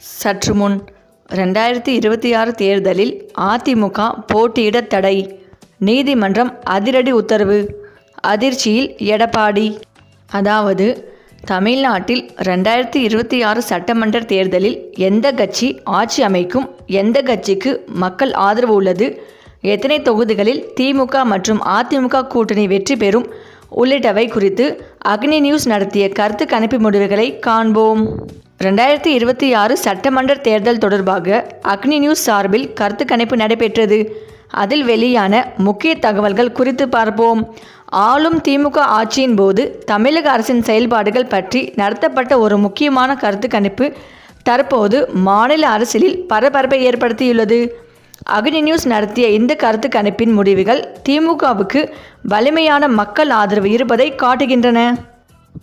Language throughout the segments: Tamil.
சற்று முன் ரெண்டாயிரத்தி இருபத்தி ஆறு தேர்தலில் அதிமுக போட்டியிட தடை. நீதிமன்றம் அதிரடி உத்தரவு. அதிர்ச்சியில் எடப்பாடி. அதாவது தமிழ்நாட்டில் ரெண்டாயிரத்தி இருபத்தி ஆறு சட்டமன்ற தேர்தலில் எந்த கட்சி ஆட்சி அமைக்கும் எந்த கட்சிக்கு மக்கள் ஆதரவு உள்ளது எத்தனை தொகுதிகளில் திமுக மற்றும் அதிமுக கூட்டணி வெற்றி பெறும் உள்ளிட்டவை குறித்து அக்னி நியூஸ் நடத்திய கருத்து கணிப்பு முடிவுகளை காண்போம். ரெண்டாயிரத்தி இருபத்தி ஆறு சட்டமன்ற தேர்தல் தொடர்பாக அக்னி நியூஸ் சார்பில் கருத்து கணிப்பு நடைபெற்றது. அதில் வெளியான முக்கிய தகவல்கள் குறித்து பார்ப்போம். ஆளும் திமுக ஆட்சியின் போது தமிழக அரசின் செயல்பாடுகள் பற்றி நடத்தப்பட்ட ஒரு முக்கியமான கருத்து கணிப்பு தற்போது மாநில அரசியலில் பரபரப்பை ஏற்படுத்தியுள்ளது. அக்னி நியூஸ் நடத்திய இந்த கருத்து கணிப்பின் முடிவுகள் திமுகவுக்கு வலிமையான மக்கள் ஆதரவு இருப்பதை காட்டுகின்றன.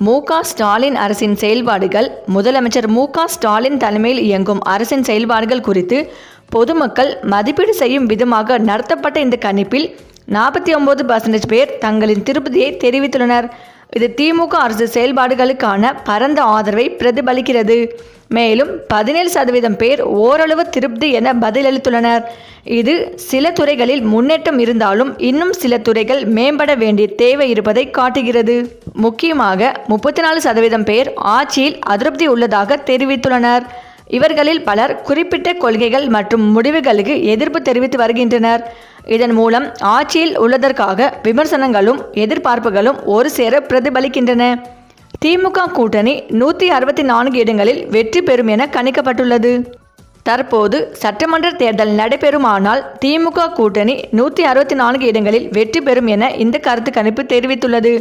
மு ஸ்டாலின் அரசின் செயல்பாடுகள் முதலமைச்சர் மு ஸ்டாலின் தலைமையில் இயங்கும் அரசின் செயல்பாடுகள் குறித்து பொதுமக்கள் மதிப்பீடு செய்யும் விதமாக நடத்தப்பட்ட இந்த கணிப்பில் நாற்பத்தி ஒன்பது பர்சன்டேஜ் பேர் தங்களின் திருப்தியை தெரிவித்துள்ளனர். இது திமுக அரசு செயல்பாடுகளுக்கான பரந்த ஆதரவை பிரதிபலிக்கிறது. மேலும் பதினேழு சதவீதம் பேர் ஓரளவு திருப்தி என பதிலளித்துள்ளனர். இது சில துறைகளில் முன்னேற்றம் இருந்தாலும் இன்னும் சில துறைகள் மேம்பட வேண்டிய தேவை இருப்பதை காட்டுகிறது. முக்கியமாக முப்பத்தி நாலு சதவீதம் பேர் ஆட்சியில் அதிருப்தி உள்ளதாக தெரிவித்துள்ளனர். இவர்களில் பலர் குறிப்பிட்ட கொள்கைகள் மற்றும் முடிவுகளுக்கு எதிர்ப்பு தெரிவித்து வருகின்றனர். இதன் மூலம் ஆட்சியில் உள்ளதற்காக விமர்சனங்களும் எதிர்பார்ப்புகளும் ஒரு சேர பிரதிபலிக்கின்றன. திமுக கூட்டணி நூற்றி அறுபத்தி நான்கு இடங்களில் வெற்றி பெறும் என கணிக்கப்பட்டுள்ளது. தற்போது சட்டமன்ற தேர்தல் நடைபெறுமானால் திமுக கூட்டணி நூற்றி அறுபத்தி நான்கு இடங்களில் வெற்றி பெறும் என இந்த கருத்து கணிப்பு தெரிவித்துள்ளது.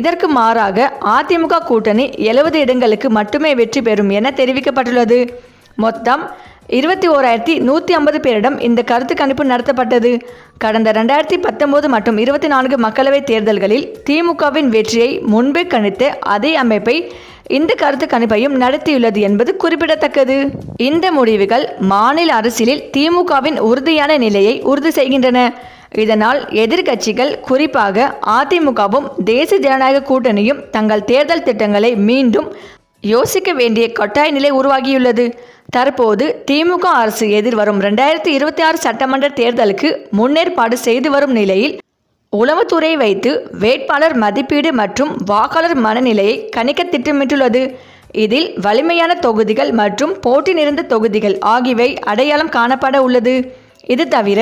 இதற்கு மாறாக அதிமுக கூட்டணி எழுபது இடங்களுக்கு மட்டுமே வெற்றி பெறும் என தெரிவிக்கப்பட்டுள்ளது. மொத்தம் இருபத்தி ஓராயிரத்தி நூற்றி ஐம்பது பேரிடம் இந்த கருத்து கணிப்பு நடத்தப்பட்டது. கடந்த ரெண்டாயிரத்தி பத்தொன்பது மற்றும் இருபத்தி நான்கு மக்களவைத் தேர்தல்களில் திமுகவின் வெற்றியை முன்பே கணித்த அதே அமைப்பை இந்த கருத்து கணிப்பையும் நடத்தியுள்ளது என்பது குறிப்பிடத்தக்கது. இந்த முடிவுகள் மாநில அரசியலில் திமுகவின் உறுதியான நிலையை உறுதி செய்கின்றன. இதனால் எதிர்க்கட்சிகள் குறிப்பாக அதிமுகவும் தேசிய ஜனநாயக கூட்டணியும் தங்கள் தேர்தல் திட்டங்களை மீண்டும் யோசிக்க வேண்டிய கட்டாய நிலை உருவாகியுள்ளது. தற்போது திமுக அரசு எதிர்வரும் ரெண்டாயிரத்தி இருபத்தி ஆறு சட்டமன்ற தேர்தலுக்கு முன்னேற்பாடு செய்து வரும் நிலையில் உளவுத்துறை வைத்து வேட்பாளர் மதிப்பீடு மற்றும் வாக்காளர் மனநிலையை கணிக்க திட்டமிட்டுள்ளது. இதில் வலிமையான தொகுதிகள் மற்றும் போட்டி நிறைந்த தொகுதிகள் ஆகியவை அடையாளம் காணப்பட உள்ளது. இது தவிர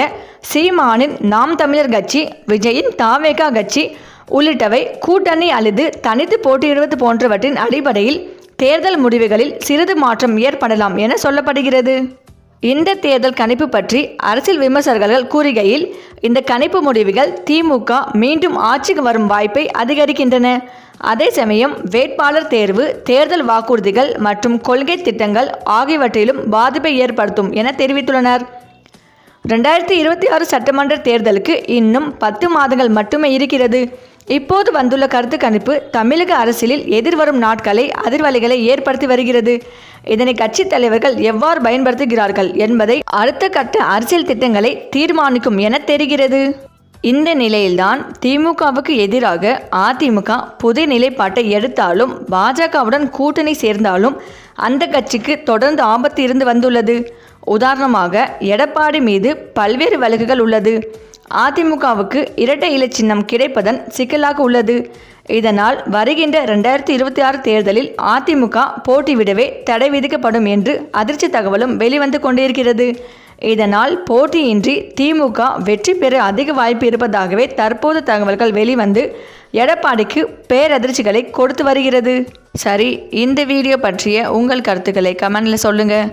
சீமானின் நாம் தமிழர் கட்சி விஜயின் தாவேகா கட்சி உள்ளிட்டவை கூட்டணி அல்லது தனித்து போட்டியிடுவது போன்றவற்றின் அடிப்படையில் தேர்தல் முடிவுகளில் சிறிது மாற்றம் ஏற்படலாம் என சொல்லப்படுகிறது. இந்த தேர்தல் கணிப்பு பற்றி அரசியல் விமர்சகர்கள் கூறுகையில் இந்த கணிப்பு முடிவுகள் திமுக மீண்டும் ஆட்சிக்கு வரும் வாய்ப்பை அதிகரிக்கின்றன. அதே சமயம் வேட்பாளர் தேர்வு தேர்தல் வாக்குறுதிகள் மற்றும் கொள்கை திட்டங்கள் ஆகியவற்றிலும் பாதிப்பை ஏற்படுத்தும் என தெரிவித்துள்ளனர். ரெண்டாயிரத்தி இருபத்தி ஆறு சட்டமன்ற தேர்தலுக்கு இன்னும் பத்து மாதங்கள் மட்டுமே இருக்கிறது. இப்போது வந்துள்ள கருத்து கணிப்பு தமிழக அரசியலில் எதிர்வரும் நாட்களை அதிர்வலைகளை ஏற்படுத்தி வருகிறது. இதனை கட்சித் தலைவர்கள் எவ்வாறு பயன்படுத்துகிறார்கள் என்பதை அடுத்த கட்ட அரசியல் திட்டங்களை தீர்மானிக்கும் என தெரிகிறது. இந்த நிலையில்தான் திமுகவுக்கு எதிராக அதிமுக புதிய நிலைப்பாட்டை எடுத்தாலும் பாஜகவுடன் கூட்டணி சேர்ந்தாலும் அந்த கட்சிக்கு தொடர்ந்து ஆபத்து இருந்து வந்துள்ளது. உதாரணமாக எடப்பாடி மீது பல்வேறு வழக்குகள் உள்ளது. அதிமுகவுக்கு இரட்டை இலை சின்னம் கிடைப்பதன் சிக்கலாக உள்ளது. இதனால் வருகின்ற ரெண்டாயிரத்தி இருபத்தி ஆறு தேர்தலில் அதிமுக போட்டிவிடவே தடை விதிக்கப்படும் என்று அதிர்ச்சி தகவலும் வெளிவந்து கொண்டிருக்கிறது. இதனால் போட்டியின்றி திமுக வெற்றி பெற அதிக வாய்ப்பு இருப்பதாகவே தற்போது தகவல்கள் வெளிவந்து எடப்பாடிக்கு பேரதிர்ச்சிகளை கொடுத்து வருகிறது. சரி இந்த வீடியோ பற்றிய உங்கள் கருத்துக்களை கமெண்டில் சொல்லுங்கள்